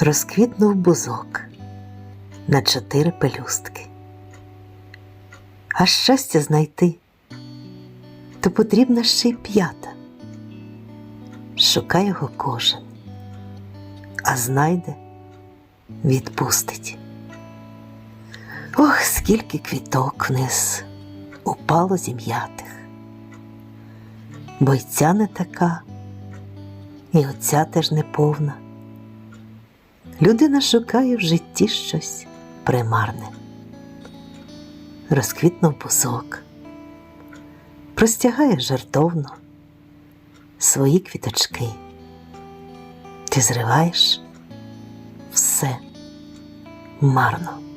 Розквітнув бузок на чотири пелюстки. А щастя знайти то потрібна ще й п'ята. Шукає його кожен, а знайде відпустить. Ох, скільки квіток вниз упало зім'ятих. Бо й не така, і оця теж не повна. Людина шукає в житті щось примарне. Розквітнув бузок, простягає жартовно свої квіточки. Ти зриваєш все марно.